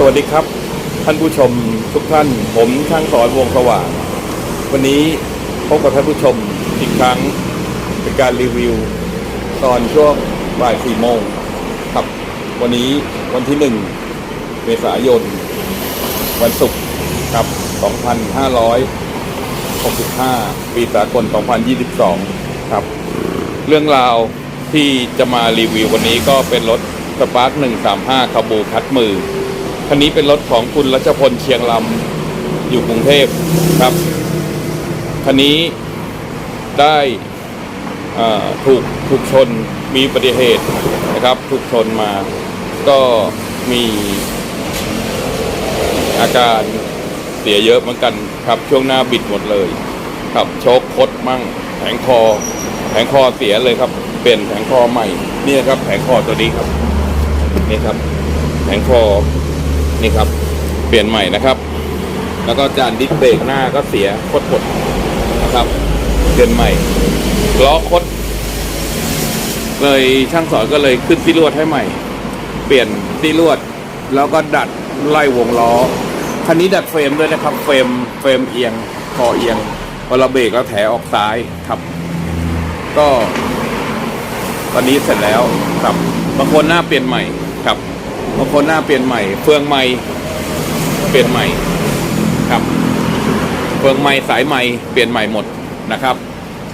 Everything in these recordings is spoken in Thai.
สวัสดีครับ ท่านผู้ชมทุกท่าน ผมช่างสอนวงสว่าง วันนี้พบกับท่านผู้ชมอีกครั้งเป็นการรีวิว ตอนช่วงบ่ายสี่โมงครับ วันนี้วันที่หนึ่งเมษายน วันศุกร์ครับ 2565 ปีสากล 2022 ครับ เรื่องราวที่จะมารีวิววันนี้ก็เป็นรถสปาร์ค135คาบูคัดมือ คันนี้เป็นรถของคุณรัชพลเชียงลำอยู่กรุงเทพครับ คันนี้ได้ถูกถูกชนมีอุบัติเหตุนะครับ ถูกชนมา ก็มีอาการเสียเยอะเหมือนกันครับ ช่วงหน้าบิดหมดเลยครับโชคคดมั่งแผงคอ แผงคอเสียเลยครับ เป็นแผงคอใหม่นี่ครับ แผงคอตัวนี้ครับนี่ครับ แผงคอ นี่ครับ เปลี่ยนใหม่นะครับ แล้วก็จานดิสเบรกหน้าก็เสียคดดนะครับ เปลี่ยนใหม่ล้อคด เลยช่างสอนก็เลยขึ้นที่ลวดให้ใหม่ เปลี่ยนที่ลวด แล้วก็ดัดไล่วงล้อคันนี้ดัดเฟรมด้วยนะครับ เฟรมเฟรมเอียงคอเอียงพอเราเบรกแล้วแถออกซ้ายครับ ก็ ตอนนี้เสร็จแล้วครับบางคนหน้าเปลี่ยนใหม่ บางคนหน้าเปลี่ยนใหม่ เฟืองใหม่ เปลี่ยนใหม่ครับ เฟืองใหม่สายใหม่เปลี่ยนใหม่หมดนะครับ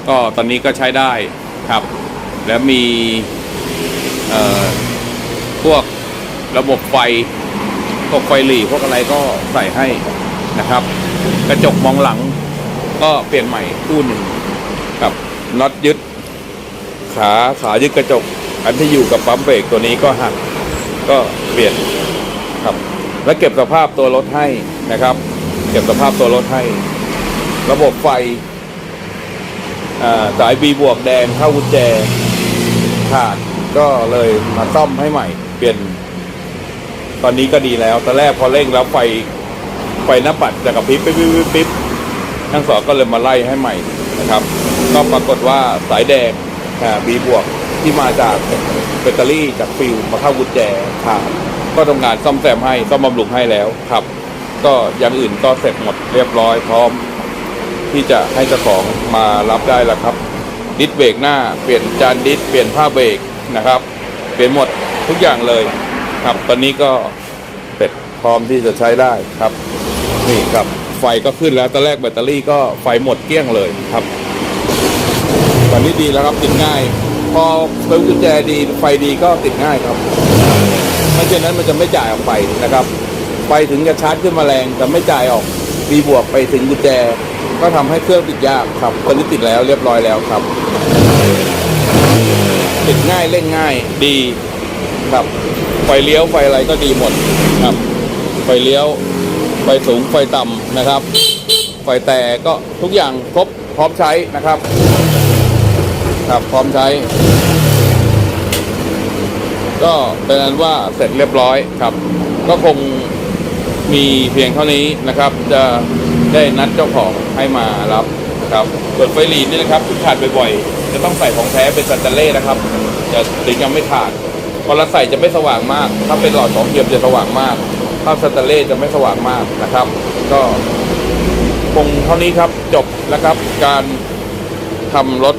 ก็ตอนนี้ก็ใช้ได้ครับ แล้วมีพวกระบบไฟพวกไฟหลีพวกอะไรก็ใส่ให้นะครับ กระจกมองหลังก็เปลี่ยนใหม่คู่หนึ่งกับน็อตยึด ขาขายึดกระจก อันที่อยู่กับปั๊มเบรกตัวนี้ก็หัก ก็เปลี่ยนครับแล้วเก็บสภาพตัวรถให้นะครับ เก็บสภาพตัวรถให้ ระบบไฟสายบีบวกแดงเข้ากุญแจขาดก็เลยมาซ่อมให้ใหม่ เปลี่ยน ตอนนี้ก็ดีแล้วตอนแรกพอเร่งแล้วไฟไฟหน้าปัดจะกระพริบปิ๊บปิ๊บปิ๊บปิ๊บทั้งสองก็เลยมาไล่ให้ใหม่นะครับ ก็ปรากฏว่าสายแดงบีบวกที่มาจาก แบตเตอรี่จากฟิวมาเข้ากุญแจขาดก็ทำงานซ่อมแซมให้ซ่อมบำรุงให้แล้วครับ ก็อย่างอื่นก็เสร็จหมดเรียบร้อยพร้อม ที่จะให้เจ้าของมารับได้แล้วครับ ดิสเบรกหน้าเปลี่ยนจานดิสเปลี่ยนผ้าเบรกนะครับ เปลี่ยนหมดทุกอย่างเลยครับ ตอนนี้ก็เสร็จพร้อมที่จะใช้ได้ครับ นี่ครับไฟก็ขึ้นแล้วตอนแรกแบตเตอรี่ก็ไฟหมดเกลี้ยงเลยครับตอนนี้ดีแล้วครับติดง่าย พอเปิดกุญแจดีไฟดีก็ติดง่ายครับไม่เช่นนั้นมันจะไม่จ่ายออกไปนะครับไฟถึงจะชาร์จขึ้นมาแรงแต่ไม่จ่ายออกดีบวกไปถึงกุญแจ ก็ทำให้เครื่องติดยากครับตอนนี้ติดแล้วเรียบร้อยแล้วครับ ติดง่ายเล่นง่ายดีครับไฟเลี้ยวไฟอะไรก็ดีหมดครับไฟเลี้ยวไฟสูงไฟต่ำนะครับ ไฟแต่ก็ทุกอย่างครบพร้อมใช้นะครับ ครับ พร้อมใช้ ก็เป็นอันว่าเสร็จเรียบร้อยครับ ก็คงมีเพียงเท่านี้นะครับ จะได้นัดเจ้าของให้มารับนะครับส่วนไฟหลีดนี่นะครับที่ขาดบ่อยๆ จะต้องใส่ของแท้เป็นซันเตเล่นะครับ จะถึงยังไม่ขาดพอเราใส่จะไม่สว่างมาก ถ้าเป็นหลอดสองเทียมจะสว่างมากถ้าซันเตเล่จะไม่สว่างมากนะครับ ก็คงเท่านี้ครับจบแล้วครับการทำรถ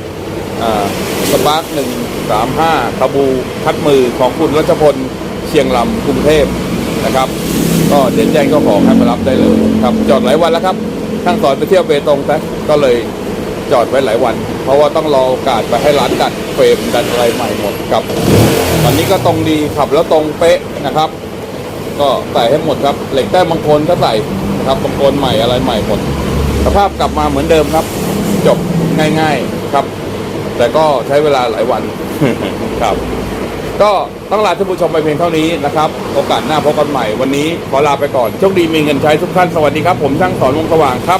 สปาร์คหนึ่งสามห้าคาบูคัดมือของคุณรัชพลเชียงลำกรุงเทพนะครับ ก็เดี๋ยวแจ้งเจ้าขอให้มารับได้เลยครับ จอดหลายวันแล้วครับทั้งสอนไปเที่ยวเบตงซะก็เลยจอดไว้หลายวัน เพราะว่าต้องรอโอกาสไปให้ร้านดัดเฟรมดัดอะไรใหม่หมดครับตอนนี้ก็ตรงดีขับแล้วตรงเป๊ะนะครับ ก็ใส่ให้หมดครับ เหล็กแต้มบางคนก็ใส่นะครับบางคนใหม่อะไรใหม่หมดสภาพกลับมาเหมือนเดิมครับ จบง่าย ๆ แต่ก็ใช้เวลาหลายวันครับ ก็ต้องลาท่านผู้ชมไปเพียงเท่านี้นะครับ โอกาสหน้าพบกันใหม่ วันนี้ขอลาไปก่อนโชคดีมีเงินใช้ทุกท่านสวัสดีครับ ผมช่างสอนวงสว่างครับ